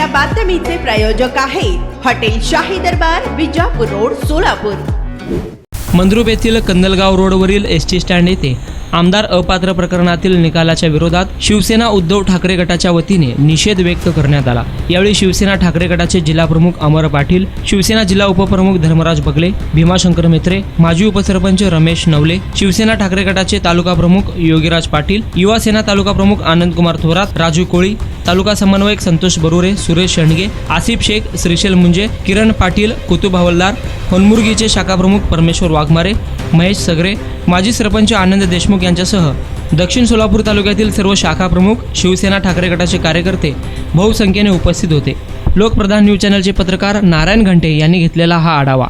या बातमीचे प्रायोजक आहेत हॉटेल शाही दरबार विजापूर रोड सोलापूर. मंद्रुप येथील कंदलगाव रोडवरील एस टी स्टँड येथे आमदार अपात्र प्रकरणातील निकालाच्या विरोधात शिवसेना उद्धव ठाकरे गटाच्या वतीने निषेध व्यक्त करण्यात आला. यावेळी शिवसेना ठाकरे गटाचे जिल्हाप्रमुख अमर पाटील शिवसेना जिल्हा उपप्रमुख धर्मराज बगले भीमाशंकर मेत्रे माजी उपसरपंच रमेश नवले शिवसेना ठाकरे गटाचे तालुका प्रमुख योगीराज पाटील युवा सेना तालुका प्रमुख आनंदकुमार थोरात राजू कोळी तालुका समन्वयक संतोष बरुरे सुरेश शेंडगे आसिफ शेख श्रीशैल मुंजे किरण पाटील कुतुब हवलदार होनमुर्गीचे शाखाप्रमुख परमेश्वर वाघमारे महेश सगरे माजी सरपंच आनंद देशमुख यांच्यासह दक्षिण सोलापूर तालुक्यातील सर्व शाखा प्रमुख शिवसेना ठाकरे गटाचे कार्यकर्ते बहुसंख्येने उपस्थित होते लोकप्रधान न्यूज चॅनलचे पत्रकार नारायण घंटे यांनी घेतलेला हा आढावा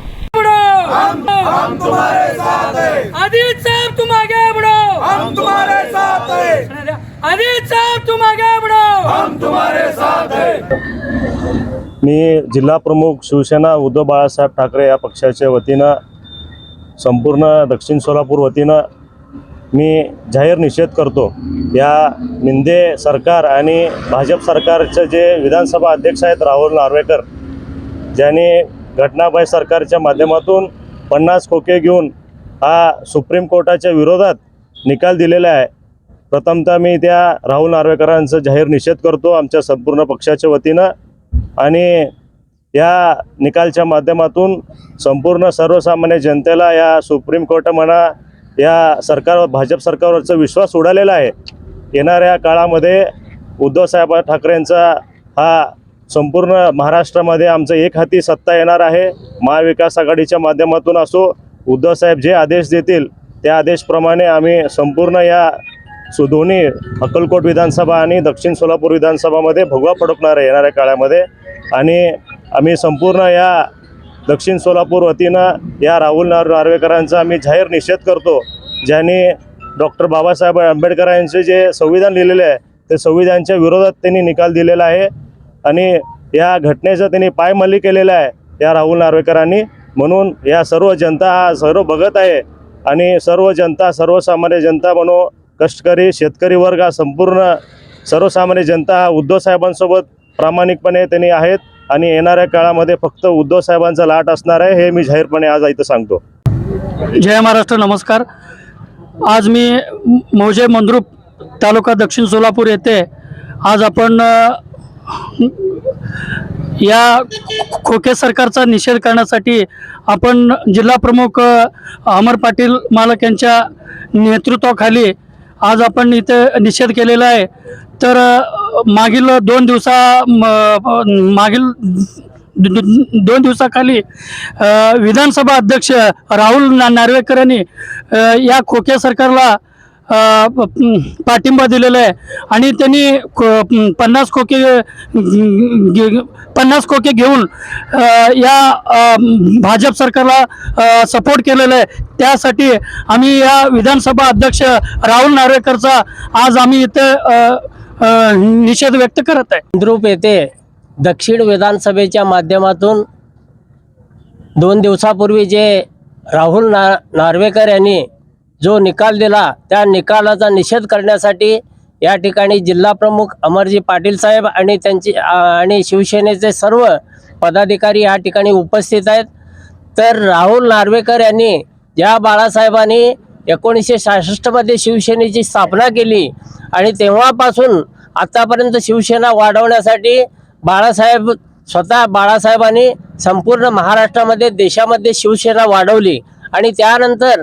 मी जिल्हा प्रमुख शिवसेना उद्धव बाळासाहेब ठाकरे या पक्षाच्या वतीनं संपूर्ण दक्षिण सोलापूर वतीनं मी जाहीर निषेध करतो. या निंदे सरकार आणि भाजप सरकारचे जे विधानसभा अध्यक्ष आहेत राहुल नार्वेकर ज्यांनी घटनाबाई सरकारच्या माध्यमातून पन्नास खोके घेऊन हा सुप्रीम कोर्टाच्या विरोधात निकाल दिलेला आहे. प्रथमतः मी त्या राहुल नार्वेकरांचा जाहीर निषेध करतो. आमच्या संपूर्ण पक्षाच्या वतीनं आणि या निकालच्या माध्यमातून संपूर्ण सर्वसामान्य जनतेला या सुप्रीम कोर्ट म्हणा या सरकारवर भाजप सरकारवरचा विश्वास उडालेला आहे. येणाऱ्या काळामध्ये उद्धवसाहेब ठाकरेंचा हा संपूर्ण महाराष्ट्रामध्ये आमचं एक हाती सत्ता येणार आहे. महाविकास आघाडीच्या माध्यमातून असो उद्धवसाहेब जे आदेश देतील त्या आदेशप्रमाणे आम्ही संपूर्ण या सो दोन्ही अक्कलकोट विधानसभा आणि दक्षिण सोलापूर विधानसभामध्ये भगवा फडकणार आहे येणाऱ्या काळामध्ये. आणि आम्ही संपूर्ण या दक्षिण सोलापूर वतीनं या राहुल नार नार्वेकरांचा आम्ही जाहीर निषेध करतो ज्यांनी डॉक्टर बाबासाहेब आंबेडकर यांचे जे संविधान लिहिलेले आहे ते संविधानच्या विरोधात त्यांनी निकाल दिलेला आहे. आणि या घटनेचं त्यांनी पायमल्ली केलेलं आहे या राहुल नार्वेकरांनी. म्हणून या सर्व जनता हा सर्व बघत आहे. आणि सर्व जनता सर्वसामान्य जनता म्हणून कष्टकरी शेतकरी वर्ग हा संपूर्ण सर्वसामान्य जनता हा उद्धव साहेबांसोबत प्रामाणिकपणे त्यांनी आहेत आणि येणाऱ्या काळामध्ये फक्त उद्धव साहेबांचा लाट असणार आहे हे मी जाहीरपणे आज इथं सांगतो. जय महाराष्ट्र नमस्कार. आज मी मौजे मंद्रुप तालुका दक्षिण सोलापूर येथे आज आपण या खोके सरकारचा निषेध करण्यासाठी आपण जिल्हा प्रमुख अमर पाटील मालक यांच्या नेतृत्वाखाली आज आपण इथे निषेध केलेला आहे. तर मागील दोन दिवसा म- मागील दोन दिवसाखाली विधानसभा अध्यक्ष राहुल नार्वेकर यांनी या खोके सरकारला पाठिंबा दिलेला आहे. आणि त्यांनी पन्नास खोके पन्नास खोके घेऊन या भाजप सरकारला सपोर्ट केलेला आहे. त्यासाठी आम्ही या विधानसभा अध्यक्ष राहुल नार्वेकरचा आज आम्ही इथं निषेध व्यक्त करत आहे. द्रुप येथे दक्षिण विधानसभेच्या माध्यमातून दोन दिवसापूर्वी जे राहुल ना नार्वेकर यांनी जो निकाल दिला त्या निकालाचा निषेध करण्यासाठी या ठिकाणी जिल्हा प्रमुख अमरजी पाटील साहेब आणि त्यांची आणि शिवसेनेचे सर्व पदाधिकारी या ठिकाणी उपस्थित आहेत. तर राहुल नार्वेकर यांनी ज्या बाळासाहेबांनी एकोणीसशे सहासष्टमध्ये शिवसेनेची स्थापना केली आणि तेव्हापासून आत्तापर्यंत शिवसेना वाढवण्यासाठी बाळासाहेब स्वतः बाळासाहेबांनी संपूर्ण महाराष्ट्रामध्ये देशामध्ये शिवसेना वाढवली. आणि त्यानंतर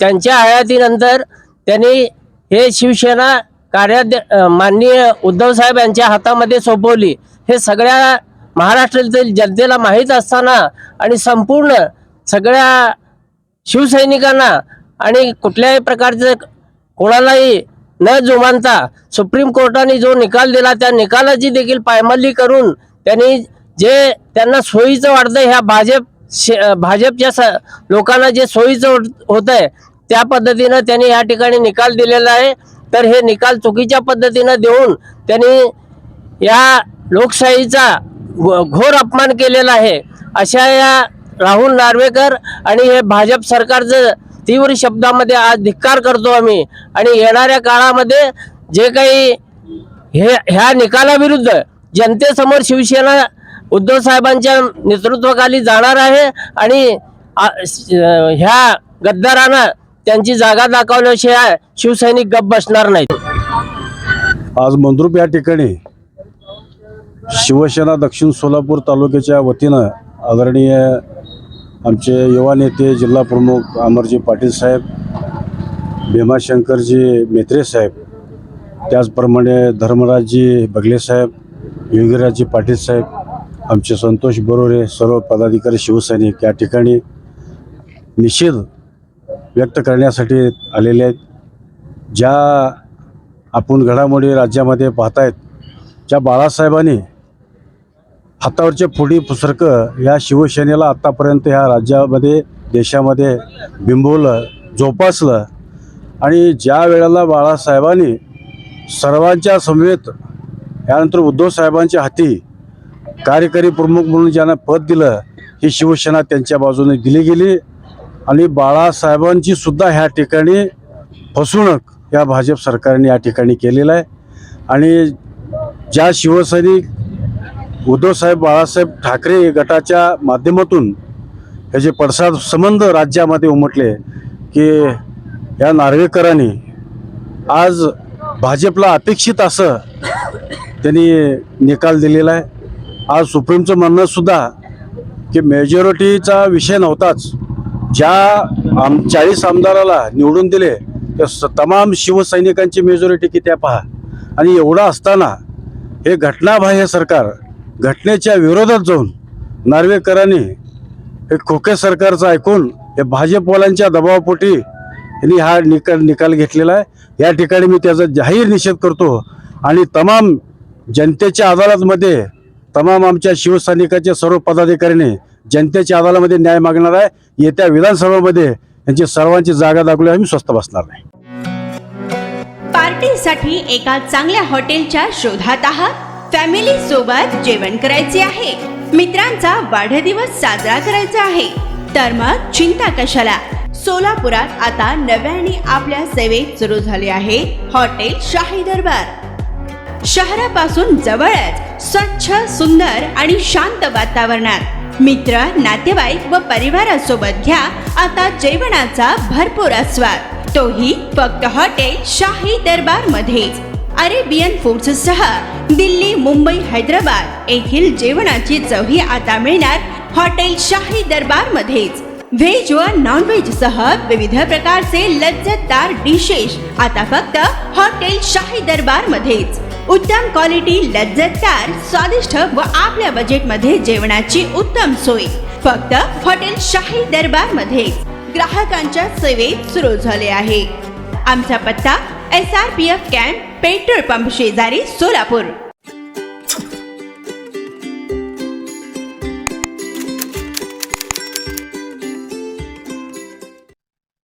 त्यांच्या हयातीनंतर त्यांनी हे शिवसेना कार्याध्य माननीय माननीय उद्धवसाहेब यांच्या हातामध्ये सोपवली. हे सगळ्या महाराष्ट्रातील जनतेला माहीत असताना आणि संपूर्ण सगळ्या शिवसैनिकांना आणि कुठल्याही प्रकारचं कोणालाही न जुमानता सुप्रीम कोर्टाने जो निकाल दिला त्या निकालाची देखील पायमल्ली करून त्यांनी जे त्यांना सोयीचं वाटतं ह्या भाजप भाजपच्या स लोकांना जे सोयीचं होत आहे त्या पद्धतीनं त्यांनी या ठिकाणी निकाल दिलेला आहे. तर हे निकाल चुकीच्या पद्धतीनं देऊन त्यांनी या लोकशाहीचा घोर अपमान केलेला आहे. अशा या राहुल नार्वेकर आणि हे भाजप सरकारचं तीव्र शब्दामध्ये आज धिक्कार करतो आम्ही. आणि येणाऱ्या काळामध्ये जे काही हे ह्या निकालाविरुद्ध जनतेसमोर शिवसेना उद्धव साहेबांच्या नेतृत्वाखाली जाणार आहे आणि ह्या गद्दारांना त्यांची जागा दाखवल्याशिवाय शिवसैनिक गप्प बसणार नाहीत. आज मंद्रुप या ठिकाणी शिवसेना दक्षिण सोलापूर तालुक्याच्या वतीनं आदरणीय आमचे युवा नेते जिल्हा प्रमुख अमरजी पाटील साहेब भीमाशंकरजी मेत्रे साहेब त्याचप्रमाणे धर्मराजजी बगले साहेब योगीराजजी पाटील साहेब आमचे संतोष बरोरे सर्व पदाधिकारी शिवसैनिक या ठिकाणी निषेध व्यक्त करण्यासाठी आलेले आहेत. ज्या आपण घडामोडी राज्यामध्ये पाहतायत ज्या बाळासाहेबांनी हातावरच्या फोडी पुसरकं या शिवसेनेला आत्तापर्यंत ह्या राज्यामध्ये देशामध्ये बिंबवलं जोपासलं आणि ज्या वेळेला बाळासाहेबांनी सर्वांच्या समवेत यानंतर उद्धव साहेबांच्या हाती कार्यकारी प्रमुख म्हणून ज्यांना पद दिलं ही शिवसेना त्यांच्या बाजूने दिली गेली. आणि बाळासाहेबांची सुद्धा ह्या ठिकाणी फसवणूक या भाजप सरकारने या ठिकाणी केलेलं आहे. आणि ज्या शिवसैनिक उद्धवसाहेब बाळासाहेब ठाकरे गटाच्या माध्यमातून हे जे पडसाद संबंध राज्यामध्ये उमटले की या नार्वेकरांनी आज भाजपला अपेक्षित असं त्यांनी निकाल दिलेला आहे. आज सुप्रीमचं म्हणणं सुद्धा की मेजॉरिटीचा विषय नव्हताच. ज्या आम चाळीस आमदाराला निवडून दिले त्या स तमाम शिवसैनिकांची मेजॉरिटी किती आहे पहा. आणि एवढं असताना हे घटनाबाह्य सरकार घटनेच्या विरोधात जाऊन नार्वेकरांनी हे खोके सरकारचं ऐकून हे भाजपवाल्यांच्या दबावापोटी यांनी हा निकाल निकाल घेतलेला आहे. या ठिकाणी मी त्याचा जाहीर निषेध करतो. आणि तमाम जनतेच्या अदालतमध्ये तमाम आमच्या शिवसैनिकाच्या सर्व पदाधिकाऱ्यांनी जनतेच्या आदालामध्ये न्याय मागणार आहे. येत्या विधानसभेमध्ये यांची सर्वांची जागा दाखवली. आम्ही स्वस्त बसणार नाही. पार्टीसाठी एका चांगल्या हॉटेलच्या शोधात आहात. फॅमिली सोबत जेवण करायचे आहे. मित्रांचा वाढदिवस साजरा करायचा आहे. तर मग चिंता कशाला? सोलापुरात आता नव्याने आपल्या सेवेत सुरू झाले आहे हॉटेल शाही दरबार शहरापासून जवळच स्वच्छ सुंदर आणि शांत वातावरणात. मित्र नातेवाईक व परिवारासोबत घ्या आता जेवणाचा भरपूर आस्वाद. तोही फक्त हॉटेल शाही दरबार मध्येच अरेबियन फूड्ससह दिल्ली मुंबई हैदराबाद येथील जेवणाची चवही आता मिळणार हॉटेल शाही दरबार मध्येच व्हेज व नॉन व्हेज सह विविध प्रकारचे लज्जतदार डिशेस आता फक्त हॉटेल शाही दरबार मध्येच उत्तम क्वालिटी लज्जतदार स्वादिष्ट व आपल्या बजेटमध्ये जेवणाची उत्तम सोय. फक्त हॉटेल शाही दरबारमध्ये ग्राहकांच्या सेवेत सुरू झाले आहे. आमचा पत्ता S R P F camp petrol pump शेजारी सोलापूर.